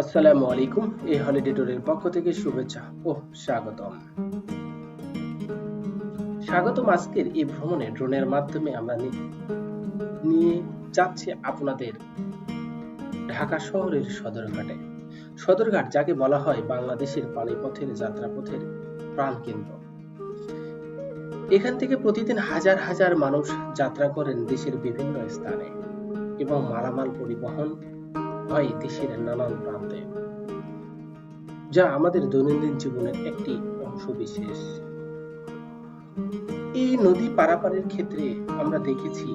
আসসালামু আলাইকুম, এই হলিডে ট্যুরের পক্ষ থেকে শুভেচ্ছা ও স্বাগতম। স্বাগতম আজকের এই ভ্রমণে ড্রোনের মাধ্যমে আমরা নিয়ে যাচ্ছি আপনাদের ঢাকা শহরের সদরঘাটে। সদরঘাট যাকে বলা হয় বাংলাদেশের পানিপথের যাত্রাপথের প্রাণকেন্দ্র। এখান থেকে প্রতিদিন হাজার হাজার মানুষ যাত্রা করেন দেশের বিভিন্ন স্থানে এবং মালামাল পরিবহন হয় দেশের নানান প্রান্তে। যা আমাদের দৈনন্দিন জীবনের একটি অংশ বিশেষ। এই নদী পারাপারের ক্ষেত্রে আমরা দেখেছি,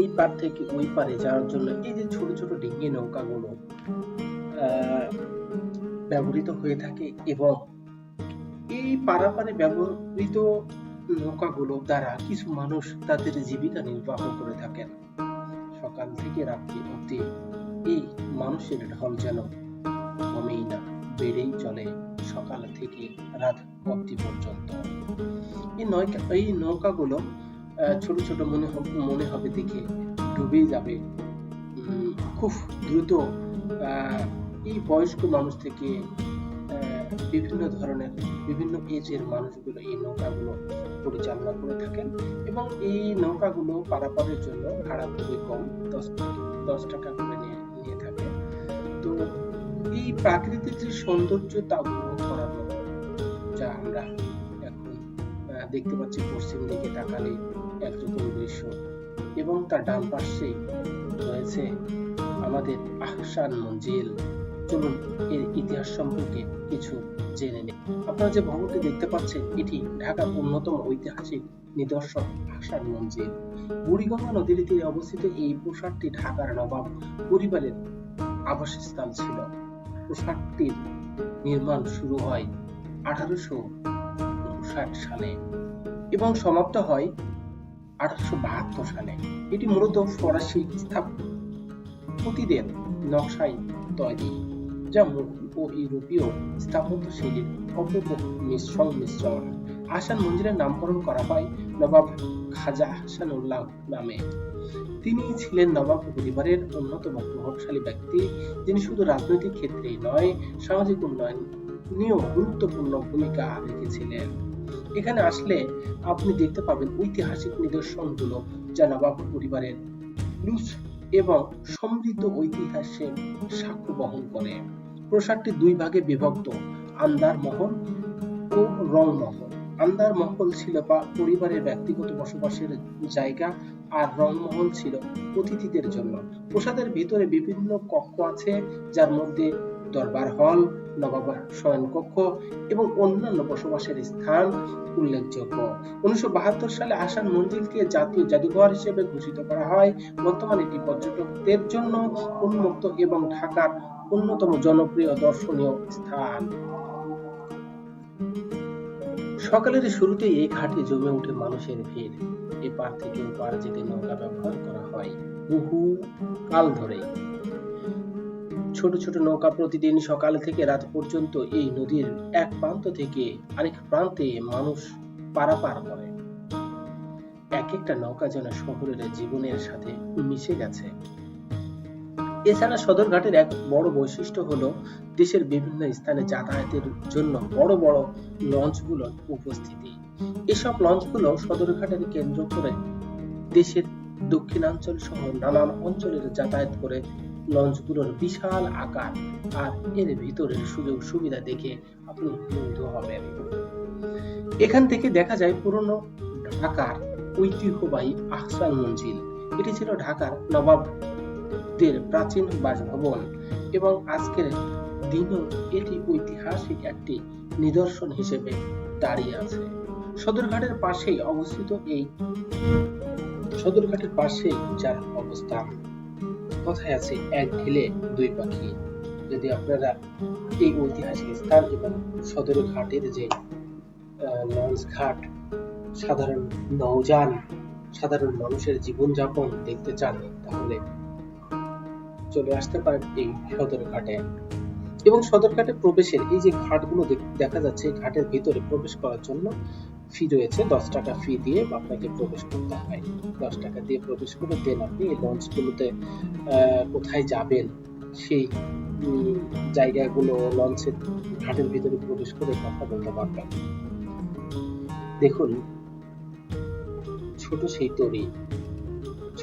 এই পার থেকে ওই পারে যাওয়ার জন্য এই যে ছোট ছোট ডিঙ্গি নৌকাগুলো ব্যবহৃত হয়ে থাকে এবং এই পারাপারে ব্যবহৃত নৌকাগুলো দ্বারা কিছু মানুষ তাদের জীবিকা নির্বাহ করে থাকেন। সকাল থেকে রাত্রি অবধি এই মানুষের ঢল যেন কমেই না, বেড়েই চলে সকাল থেকে রাত অবধি পর্যন্ত। এই নৌকা এই নৌকাগুলো ছোট ছোট মনে হবে মনে হবে দেখে ডুবে যাবে। খুব দ্রুত এই বয়স্ক মানুষ থেকে বিভিন্ন ধরনের, বিভিন্ন এজের মানুষগুলো এই নৌকাগুলো পরিচালনা করে থাকেন এবং এই নৌকাগুলো পারাপারের জন্য ভাড়া খুবই কম, দশ দশ টাকা করে এই প্রাকৃতিক যে সৌন্দর্য, তা উপভোগ করার মতো যা আমরা এখন দেখতে পাচ্ছি পশ্চিম দিকে তাকালে একরকম দৃশ্য এবং তার ডান পাশে রয়েছে আমাদের আহসান মঞ্জিল। চলুন, এর ইতিহাস সম্পর্কে কিছু জেনে নিই। আপনারা যে ভবনটি দেখতে পাচ্ছেন, এটি ঢাকার অন্যতম ঐতিহাসিক নিদর্শন, আহসান মঞ্জিল। বুড়িগঙ্গা নদীর তীরে অবস্থিত এই প্রাসাদটি ঢাকার নবাব পরিবারের আবাসস্থল ছিল। প্রাসাদটির নির্মাণ শুরু হয় আঠারোশো উনষাট সালে এবং সমাপ্ত হয় আঠারোশো বাহাত্তর সালে। এটি মূলত ফরাসি স্থাপত্যিদের নকশায় তৈরি, যা ও ইউরোপীয় স্থাপত্য শৈলীর অপূর্ব মিশ- সংমিশ্রণ। আহসান মঞ্জিলের নামকরণ করা হয় নবাব খাজা হাসানুল্লাহ নামে। তিনি ছিলেন নবাব পরিবারের অন্যতম প্রভাবশালী ব্যক্তি, যিনি শুধু রাজনৈতিক ক্ষেত্রেই নয়, সামাজিক উন্নয়ন নিয়েও গুরুত্বপূর্ণ ভূমিকা রেখেছিলেন। এখানে আসলে আপনি দেখতে পাবেন ঐতিহাসিক নিদর্শনগুলো যা নবাব পরিবারের লুস এবং সমৃদ্ধ ঐতিহাসে সাক্ষ্য বহন করে। প্রাসাদটি দুই ভাগে বিভক্ত আন্দার মহল ও রং মহল আন্দার মহল ছিল পরিবারের ব্যক্তিগত বসবাসের জায়গা আর রংমহল ছিল অতিথিদের জন্য। প্রাসাদের ভিতরে বিভিন্ন কক্ষ আছে, যার মধ্যে দরবার হল শয়নকক্ষ এবং অন্যান্য বসবাসের স্থান উল্লেখযোগ্য। উনিশশো বাহাত্তর সালে আসান মঞ্জিলকে জাতীয় জাদুঘর হিসেবে ঘোষিত করা হয়। বর্তমানে এটি পর্যটকদের জন্য উন্মুক্ত এবং ঢাকার অন্যতম জনপ্রিয় দর্শনীয় স্থান। সকালের শুরুতে এই ঘাটে জমে ওঠে মানুষের ভিড়। এপার থেকে ওপার যেতে নৌকা ব্যবহার করা হয় বহু কাল ধরে। ছোট ছোট নৌকা প্রতিদিন সকাল থেকে রাত পর্যন্ত এই নদীর এক প্রান্ত থেকে আরেক প্রান্তে মানুষ পারাপার করে। এক একটা নৌকা যেন শহরের জীবনের সাথে মিশে গেছে। এছাড়া সদরঘাটের এক বড় বৈশিষ্ট্য হলো দেশের বিভিন্ন স্থানে যাতায়াতের জন্য বড় বড় লঞ্চগুলোর উপস্থিতি। এসব লঞ্চগুলো সদরঘাটের কেন্দ্র করে দেশের দক্ষিণাঞ্চল সহ নানান অঞ্চলের যাতায়াত করে লঞ্চগুলোর বিশাল আকার আর এর ভিতরের সুযোগ সুবিধা দেখে আপনি মুগ্ধ হবেন। এখান থেকে দেখা যায় পুরনো ঢাকার ঐতিহ্যবাহী আহসান মঞ্জিল। এটি ছিল ঢাকার নবাবদের প্রাচীন বাসভবন এবং আজকের দিনেও এটি ঐতিহাসিক একটি নিদর্শন হিসেবে দাঁড়িয়ে আছে। সদরঘাটের পাশেই অবস্থিত এই সদরঘাটের পাশে যার অবস্থান কথায় আছে, এক ঢিলে দুই পাখি। যদি আপনারা এই ঐতিহাসিক স্থান এবং সদর ঘাটের যে লঞ্চ ঘাট, সাধারণ নৌযান, সাধারণ মানুষের জীবনযাপন দেখতে চান, তাহলে চলে আসতে পারেন এই সদর ঘাটে। এবং সদরঘাটে প্রবেশের এই যে ঘাটগুলো দেখ- যাচ্ছে, এই ঘাটের ভিতরে প্রবেশ করার জন্য ফি রয়েছে। দশ টাকা ফি দিয়ে আপনাকে প্রবেশ করতে হয়। দশ টাকা দিয়ে প্রবেশ করে দেন আপনি এই লঞ্চগুলোতে কোথায় যাবেন, সেই জায়গাগুলো, লঞ্চের ঘাটের ভিতরে প্রবেশ করে কথা বলতে পারবেন। দেখুন, ছোট সেই তরি।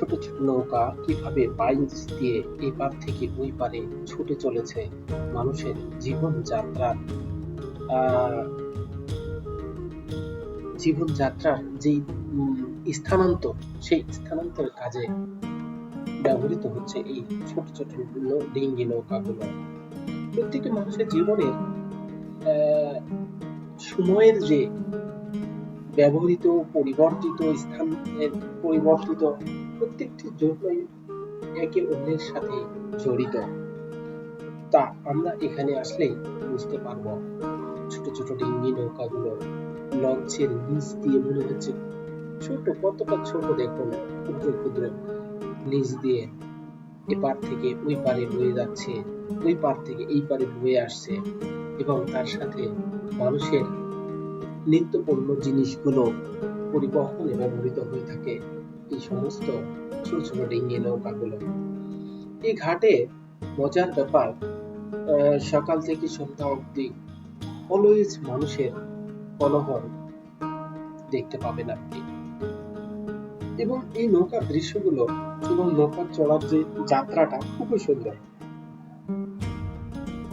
ছোট ছোট নৌকা কীভাবে বাইঞ্চ দিয়ে এই পার থেকে ওই পারে ছুটে চলেছে মানুষের জীবন যাত্রার জীবন যাত্রার যেই উম, স্থানান্তর সেই স্থানান্তর কাজে ব্যবহৃত হচ্ছে এই ছোট ছোট ডিঙ্গি নৌকাগুলো। প্রত্যেকটি মানুষের জীবনে সময়ের যে ব্যবহৃত পরিবর্তিত স্থানের পরিবর্তিত প্রত্যেকটির জন্যই একে অন্যের সাথে জড়িত। তা আমরা এখানে আসলেই বুঝতে পারব। ছোট ছোট ডিঙ্গি নৌকাগুলো লঞ্চের নিচ দিয়ে মনে হচ্ছে ছোট, কতটা ছোট দেখুন, ক্ষুদ্র ক্ষুদ্র। নিচ দিয়ে এপার থেকে ওই পারে বয়ে যাচ্ছে, ওই পার থেকে এই পারে বয়ে আসছে এবং তার সাথে মানুষের নিত্যপণ্য জিনিসগুলো পরিবহনে ব্যবহৃত হয়ে থাকে এই সমস্ত ছোট ছোট ডিঙ্গি নৌকাগুলো। এই ঘাটে মজার ব্যাপার সকাল থেকে সন্ধ্যা অবধি অলওয়েজ মানুষের কোলাহল দেখতে পাবেন আপনি। এবং এই নৌকার দৃশ্যগুলো এবং নৌকার চড়ার যে যাত্রাটা খুবই সুন্দর।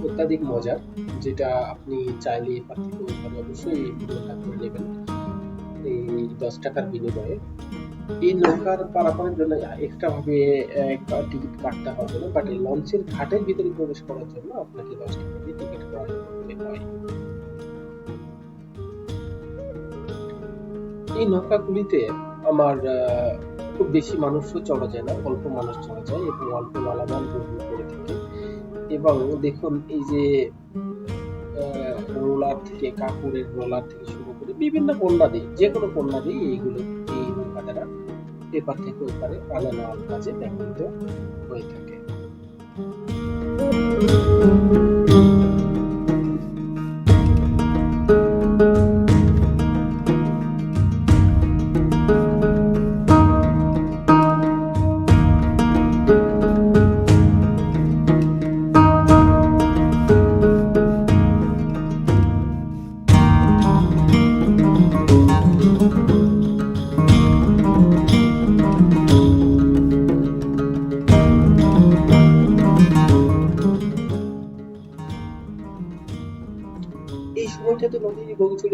অত্যাধিক মজার, যেটা আপনি চাইলে এপার থেকে অবশ্যই ভিডিওটা করে নেবেন। এই দশ টাকার বিনিময়ে এই নৌকার পারাপারের জন্য এক্সট্রা ভাবে টিকিট কাটতে হবে না বাট এই লঞ্চের ঘাটের ভিতরে প্রবেশ করার জন্য আপনাকে দশ টাকা দিয়ে টিকিট করতে হয়। এই নৌকাগুলিতে আমার খুব বেশি মানুষও চড়া যায় না, অল্প মানুষ চড়া যায় এবং অল্প মালামাল গ্রহণ করে থাকে। এবং দেখুন, এই যে রোলার থেকে, কাপড়ের রোলার থেকে করে বিভিন্ন পণ্যাদি যে কোনো পণ্যাদি এইগুলো এই নৌকা পেপার এপার থেকে ওই পারে আনা নেওয়ার কাজে ব্যবহৃত হয়ে থাকে।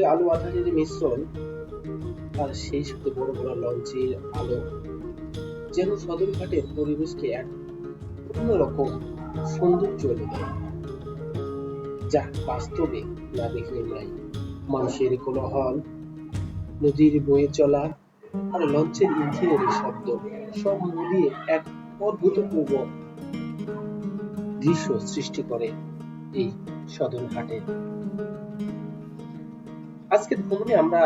আলো আধারের মিশ্রণ আর সেই সাথে বড় বড় লঞ্চের আলো যেন সদরঘাটের পরিবেশকে এক অন্যরকম সৌন্দর্য এনে দেয়। যা বাস্তবে না দেখলে নাই মানুষের কোলাহল, নদীর বয়ে চলা আর লঞ্চের ইঞ্জিনের শব্দ সব মিলিয়ে এক অদ্ভুতপূর্ব দৃশ্য সৃষ্টি করে এই সদর সদরঘাটে। আজকের ভ্রমণে আমরা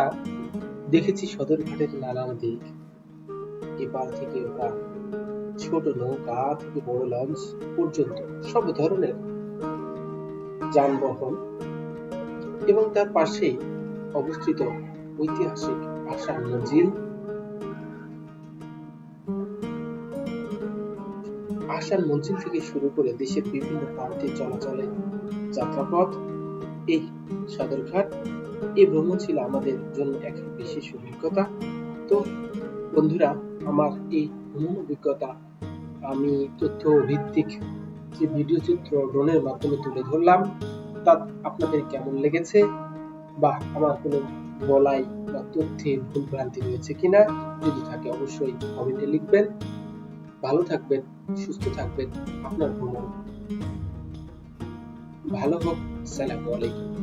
দেখেছি সদরঘাটের নানান দিক। এপার থেকে ওপার ছোট নৌকা থেকে বড় লঞ্চ পর্যন্ত সব ধরনের যানবাহন এবং তার পাশেই অবস্থিত ঐতিহাসিক আশার মঞ্জিল। আশার মঞ্জিল থেকে শুরু করে দেশের বিভিন্ন প্রান্তে চলাচলে যাত্রাপথ এই সদরঘাট এই ভ্রমণ ছিল আমাদের জন্য এক বিশেষ অভিজ্ঞতা। তো বন্ধুরা, আমার এই ভ্রমণ অভিজ্ঞতা, আমি তথ্য ভিত্তিক যে ভিডিও চিত্র ড্রোনের মাধ্যমে তুলে ধরলাম, তা আপনাদের কেমন লেগেছে? বা আমার কোনো বলাই বা তথ্যে ভুল ভ্রান্তি রয়েছে কিনা? যদি থাকে অবশ্যই কমেন্টে লিখবেন। ভালো থাকবেন, সুস্থ থাকবেন। আপনার ভ্রমণ ভালো হোক সালামু আলাইকুম।